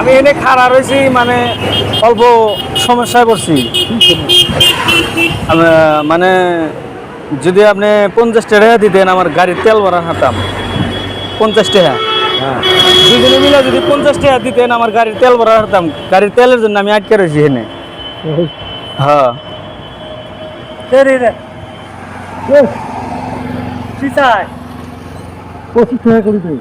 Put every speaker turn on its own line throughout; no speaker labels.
আমি এনে খাড়া রয়েছি মানে অল্প সমস্যায় পড়ছি। মানে যদি আপনি পঞ্চাশ টাকা দিতেন আমার গাড়ির তেল ভরা হাতাম পঞ্চাশ টাকা। দুজনে মিলে যদি পঞ্চাশ টাকা দিতেন আমার গাড়ির তেল ভরা হাতাম গাড়ির তেলের জন্য আমি আটকে রয়েছি এখানে। হ্যাঁ।
পঁচিশ টাকা করে দিই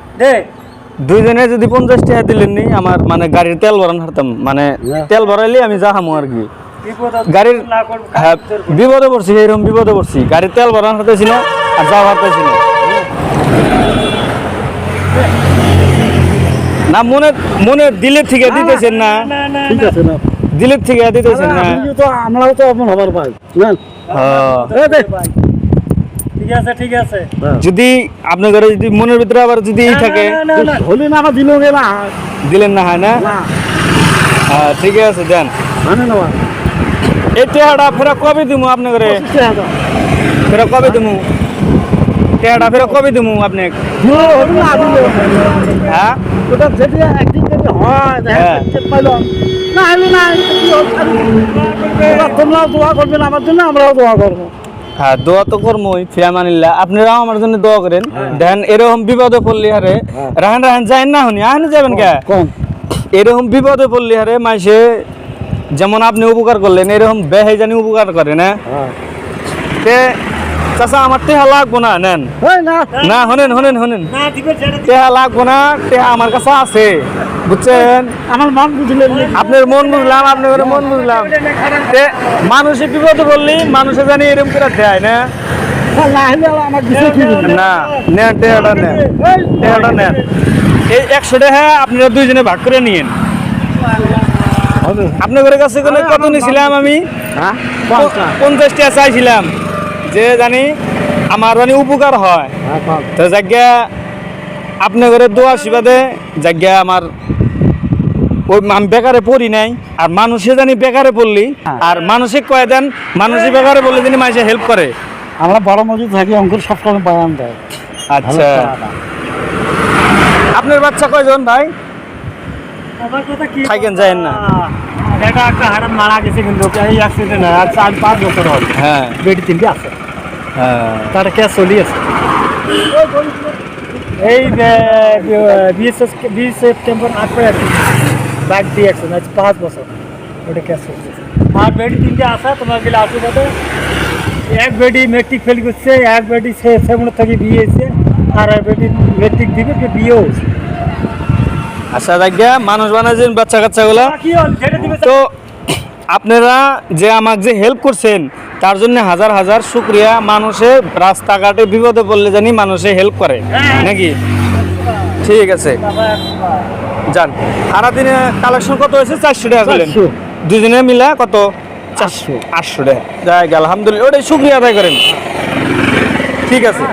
দুইজনে যদি পঞ্চাশ টাকা দিলেন নি আমার মানে গাড়ির তেল ভরান হারতাম মানে তেল ভরাইলে আমি যাহামো আর কি গাড়ির হ্যাঁ বিপদে পড়ছি এইরকম বিপদে পড়ছি গাড়ির তেল ভরান হারতেছি না আর যা হারতেছি না না মনে মনে দিলের থেকে দিতেছেন না
ঠিক আছে না
দিলের থেকে দিতেছেন না
আমরাও তো এমন হবার ভাই
হ্যাঁ।
ঠিক আছে ঠিক আছে।
যদি আপনার ঘরে যদি মনের ভিতরে আবার যদি থাকে
হলি না আমার দিলেও গেলা
দিলেন না হয় না? হ্যাঁ ঠিক আছে দেন।
মানে
এই টেহাটা ফেরা কবে দিমু আপনার ঘরে ফেরা কবে দিমু? টেহাটা ফেরা কবে দিমু আপনি হ্যাঁ?
ওটা যদি একদিন যদি হয়
হ্যাঁ।
পাইলাম। না তোমরাও দোয়া করবেন আমার জন্য আমরাও দোয়া করব।
হ্যাঁ দোয়া তো করমই ফিয়ামানিল্লাহ আপনারাও আমার জন্য দোয়া করেন। দেন এরকম বিপদে পড়লি হারে রাহান রাহান যাই না শুনি আহানে যাবেন কে?
কম
এরকম বিপদে পড়লি হারে মাসে যেমন আপনি উপকার করলেন এরকম বেহে জানি উপকার করে না
হ্যাঁ।
তে চাচা আমার টেহা লাগবো না নেন।
না?
না হনেন হনেন হনেন।
না দিবে
টেহা লাগবো না টেহা আমার কাছে আছে বুঝছেন?
আমার মন বুঝলেন
আপনার মন বুঝলাম আপনার মন বুঝলাম। তে মানুষে বিপদে পড়লি মানুষে জানি এরকম করে দেয় না?
না
নেন টেহাটা নেন টেহাটা নেন। এই একশো টাকা আপনারা দুইজনে ভাগ করে নিয়েন। আপনাদের কাছে কোনো কত নিয়েছিলাম আমি?
হ্যাঁ?
পঞ্চাশ। টাকা চাইছিলাম। যে জানি আমার মানে উপকার হয়। তো জায়গা আপনার ঘরে দোয়া শিবাদে জায়গা আমার ওই আমি বেকারে পড়ি নাই আর মানুষে জানি বেকারে পড়লি। আর মানসিক কয়ে দেন মানসিক বেকারে বললে জানি মানুষে হেল্প করে।
আমরা বড় মজুদ থাকি অঙ্কুর সবসময় বায়ান দেয়।
আচ্ছা। আপনার বাচ্চা কয়জন ভাই?
আমার কথা কি
থাকেন, যায়েন না।
এটা একটা হারাম মারা গেছে কিন্তু এই অ্যাক্সিডেন্ট আর চার পাঁচ বছর হল।
হ্যাঁ।
বেটি তিনটে আছে।
হ্যাঁ
তার কে চলি আছে। এই বিএসএস বিশ সেপ্টেম্বর আট করে ব্যাগ দিয়ে অ্যাক্সিডেন্ট আজ পাঁচ বছর। ওটা কে চলছে। আর বেডি তিনটে আসা তোমার গেলে আশীর্বাদে এক বেটি মেট্রিক ফেল করছে এক বেডি সে সেমন থেকে বিয়ে হয়েছে আর এক বেডি মেট্রিক দিবে যে বিয়েও হয়েছে।
আচ্ছা জায়গা মানুষ বানাইছেন বাচ্চা কাচ্চাগুলা তো আপনারা যে আমাকে যে হেল্প করছেন তার জন্য হাজার হাজার শুক্রিয়া। মানুষে রাস্তাঘাটে বিপদে পড়লে জানি মানুষে হেল্প করে। নাকি? ঠিক আছে। যান। সারাদিনে কালেকশন কত হয়েছে? চারশো টাকা করলেন দুজনে মিলা কত?
চারশো।
আটশো টাকা। যাই গেল আলহামদুলিল্লাহ। ওটাই শুক্রিয়া আদায় করেন। ঠিক আছে।